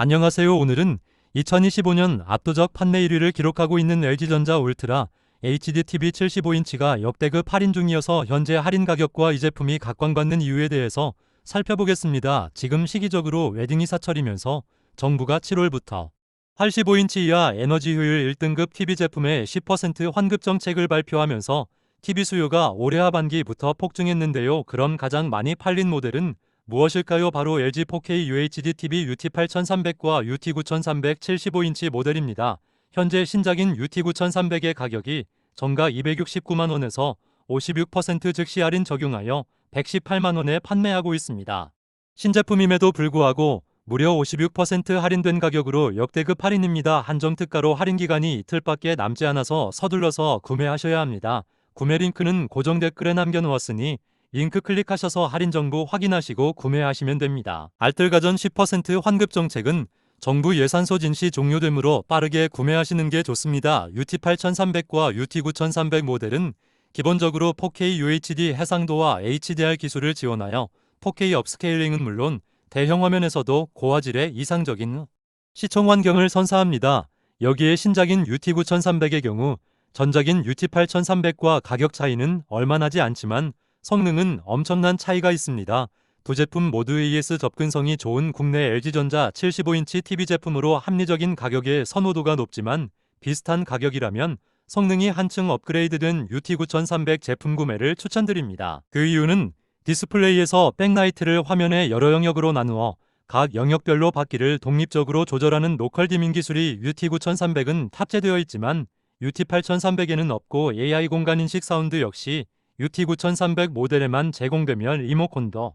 안녕하세요. 오늘은 2025년 압도적 판매 1위를 기록하고 있는 LG전자 울트라 HD TV 75인치가 역대급 할인 중이어서 현재 할인 가격과 이 제품이 각광받는 이유에 대해서 살펴보겠습니다. 지금 시기적으로 웨딩이 사철이면서 정부가 7월부터 85인치 이하 에너지 효율 1등급 TV 제품의 10% 환급 정책을 발표하면서 TV 수요가 올해 하반기부터 폭증했는데요. 그럼 가장 많이 팔린 모델은 무엇일까요? 바로 LG 4K UHD TV UT8300과 UT9300 75인치 모델입니다. 현재 신작인 UT9300의 가격이 정가 269만 원에서 56% 즉시 할인 적용하여 118만 원에 판매하고 있습니다. 신제품임에도 불구하고 무려 56% 할인된 가격으로 역대급 할인입니다. 한정 특가로 할인 기간이 이틀밖에 남지 않아서 서둘러서 구매하셔야 합니다. 구매 링크는 고정 댓글에 남겨놓았으니 링크 클릭하셔서 할인 정보 확인하시고 구매하시면 됩니다. 알뜰가전 10% 환급 정책은 정부 예산 소진 시 종료되므로 빠르게 구매하시는 게 좋습니다. UT8300과 UT9300 모델은 기본적으로 4K UHD 해상도와 HDR 기술을 지원하여 4K 업스케일링은 물론 대형 화면에서도 고화질의 이상적인 시청 환경을 선사합니다. 여기에 신작인 UT9300의 경우 전작인 UT8300과 가격 차이는 얼마 나지 않지만 성능은 엄청난 차이가 있습니다. 두 제품 모두 AS 접근성이 좋은 국내 LG전자 75인치 TV 제품으로 합리적인 가격의 선호도가 높지만 비슷한 가격이라면 성능이 한층 업그레이드된 UT9300 제품 구매를 추천드립니다. 그 이유는 디스플레이에서 백라이트를 화면의 여러 영역으로 나누어 각 영역별로 받기를 독립적으로 조절하는 노컬 디밍 기술이 UT9300은 탑재되어 있지만 UT8300에는 없고 AI 공간 인식 사운드 역시 UT9300 모델에만 제공되며 리모컨도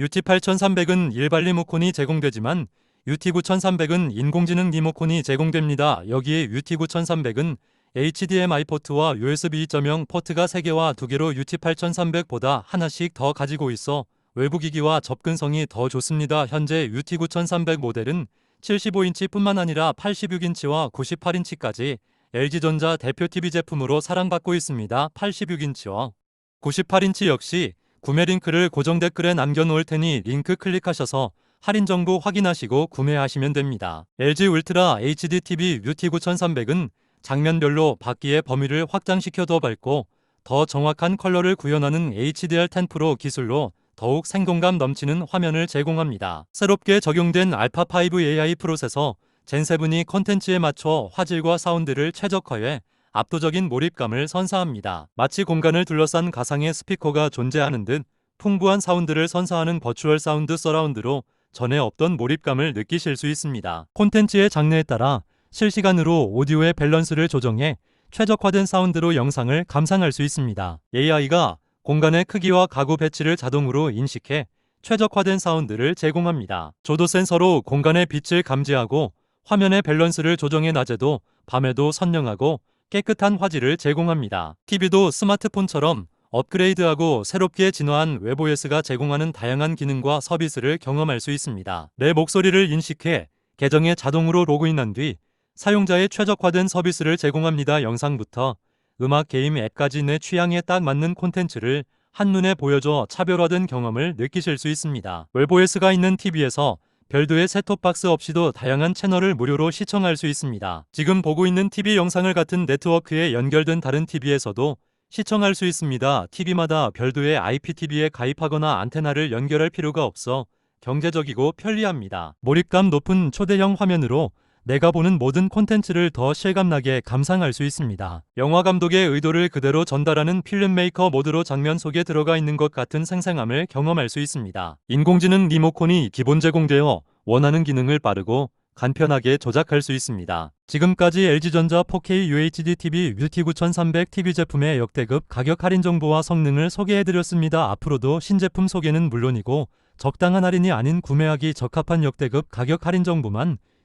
UT8300은 일반 리모컨이 제공되지만 UT9300은 인공지능 리모컨이 제공됩니다. 여기에 UT9300은 HDMI 포트와 USB 2.0 포트가 3개와 2개로 UT8300보다 하나씩 더 가지고 있어 외부 기기와 접근성이 더 좋습니다. 현재 UT9300 모델은 75인치뿐만 아니라 86인치와 98인치까지 LG전자 대표 TV 제품으로 사랑받고 있습니다. 86인치와 98인치 역시 구매 링크를 고정 댓글에 남겨놓을 테니 링크 클릭하셔서 할인 정보 확인하시고 구매하시면 됩니다. LG 울트라 HD TV UT9300은 장면별로 받기의 범위를 확장시켜 더 밝고 더 정확한 컬러를 구현하는 HDR10 프로 기술로 더욱 생동감 넘치는 화면을 제공합니다. 새롭게 적용된 알파5 AI 프로세서 젠7이 콘텐츠에 맞춰 화질과 사운드를 최적화해 압도적인 몰입감을 선사합니다. 마치 공간을 둘러싼 가상의 스피커가 존재하는 듯 풍부한 사운드를 선사하는 버추얼 사운드 서라운드로 전에 없던 몰입감을 느끼실 수 있습니다. 콘텐츠의 장르에 따라 실시간으로 오디오의 밸런스를 조정해 최적화된 사운드로 영상을 감상할 수 있습니다. AI가 공간의 크기와 가구 배치를 자동으로 인식해 최적화된 사운드를 제공합니다. 조도 센서로 공간의 빛을 감지하고 화면의 밸런스를 조정해 낮에도 밤에도 선명하고 깨끗한 화질을 제공합니다. TV도 스마트폰처럼 업그레이드하고 새롭게 진화한 웹OS가 제공하는 다양한 기능과 서비스를 경험할 수 있습니다. 내 목소리를 인식해 계정에 자동으로 로그인한 뒤 사용자의 최적화된 서비스를 제공합니다. 영상부터 음악, 게임, 앱까지 내 취향에 딱 맞는 콘텐츠를 한눈에 보여줘 차별화된 경험을 느끼실 수 있습니다. 웹OS가 있는 TV에서 별도의 셋톱박스 없이도 다양한 채널을 무료로 시청할 수 있습니다. 지금 보고 있는 TV 영상을 같은 네트워크에 연결된 다른 TV에서도 시청할 수 있습니다. TV마다 별도의 IPTV에 가입하거나 안테나를 연결할 필요가 없어 경제적이고 편리합니다. 몰입감 높은 초대형 화면으로 내가 보는 모든 콘텐츠를 더 실감나게 감상할 수 있습니다. 영화 감독의 의도를 그대로 전달하는 필름메이커 모드로 장면 속에 들어가 있는 것 같은 생생함을 경험할 수 있습니다. 인공지능 리모컨이 기본 제공되어 원하는 기능을 빠르고 간편하게 조작할 수 있습니다. 지금까지 LG전자 4K UHD TV UT9300 TV 제품의 역대급 가격 할인 정보와 성능을 소개해드렸습니다. 앞으로도 신제품 소개는 물론이고 적당한 할인이 아닌 구매하기 적합한 역대급 가격 할인 정보만